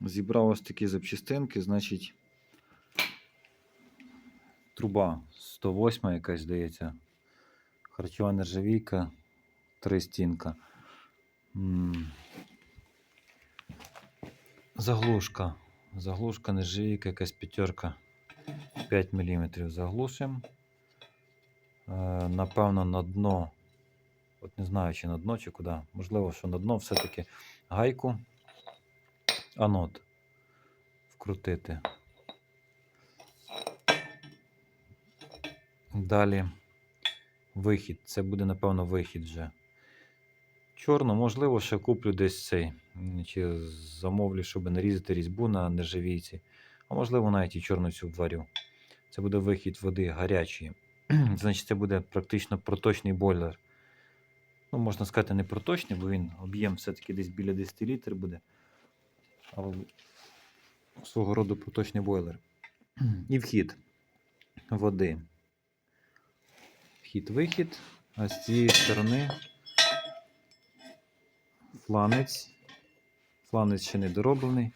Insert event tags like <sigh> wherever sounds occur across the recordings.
Зібрав ось такі запчастинки, значить. Труба 108 якась здається. Харчова нержавійка, три стінка. Заглушка. Заглушка нержавійка, якась п'ятерка. 5 мм заглушимо. Е, напевно, на дно. От не знаю, чи на дно, чи куди. Можливо, що на дно все-таки гайку. Анод вкрутити. Далі вихід. Це буде, напевно, вихід вже. Чорну, можливо, ще куплю десь цей. Чи замовлю, щоб нарізати різьбу на нержавійці. А можливо, навіть і чорну цю варю. Це буде вихід води гарячої. <clears throat> Значить, це буде практично проточний бойлер. Ну, можна сказати, не проточний, бо він об'єм все-таки десь біля 10 літр буде. Але свого роду проточний бойлер. <clears throat> І вхід води. Вхід-вихід. А з цієї сторони фланець. Фланець ще не дороблений.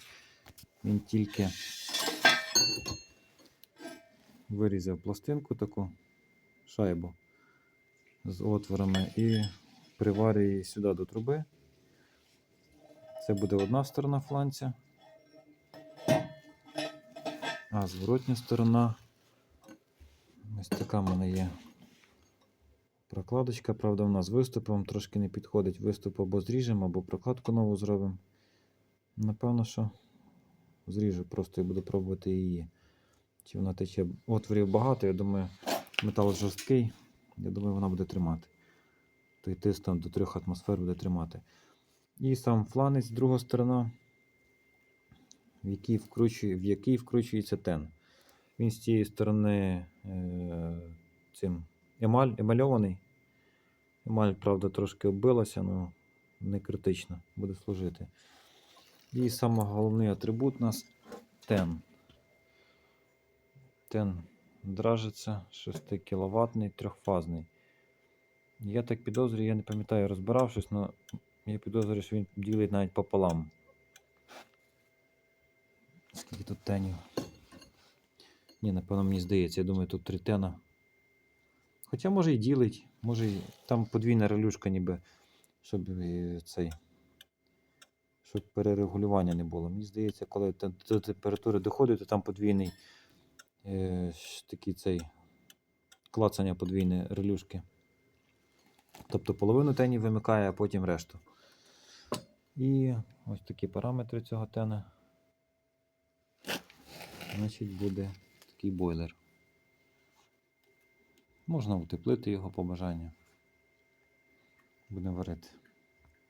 Він тільки вирізав пластинку таку шайбу з отворами і приварює її сюди до труби. Це буде одна сторона фланця. А зворотня сторона. Ось така в мене є прокладочка. Правда, в нас з виступом трошки не підходить. Виступ або зріжемо, або прокладку нову зробимо. Напевно, що зріжу, просто і буду пробувати її. Чи вона тече. Отворів багато, я думаю, метал жорсткий. Я думаю, вона буде тримати. Той тиск там до 3 атмосфер буде тримати. І сам фланець, друга сторона, в який, вкручує, в який вкручується тен. Він з цієї сторони е, цим емаль, емальований. Емаль, правда, трошки оббилася, але не критично буде служити. І саме головний атрибут у нас тен. Тен дражиться 6 кВт трьохфазний. Я так підозрюю, я не пам'ятаю, розбирав щось, але я підозрюю, що він ділить навіть пополам. Скільки тут тенів? Ні, напевно, мені здається, я думаю, тут три тена. Хоча може і ділить, може і там подвійна релюшка ніби, щоб цей. Щоб перерегулювання не було. Мені здається, коли до температури доходить, то там подвійний е, такий цей клацання подвійне релюшки. Тобто половину тенів вимикає, а потім решту. І ось такі параметри цього тена. Значить, буде такий бойлер. Можна утеплити його по бажанню. Будемо варити.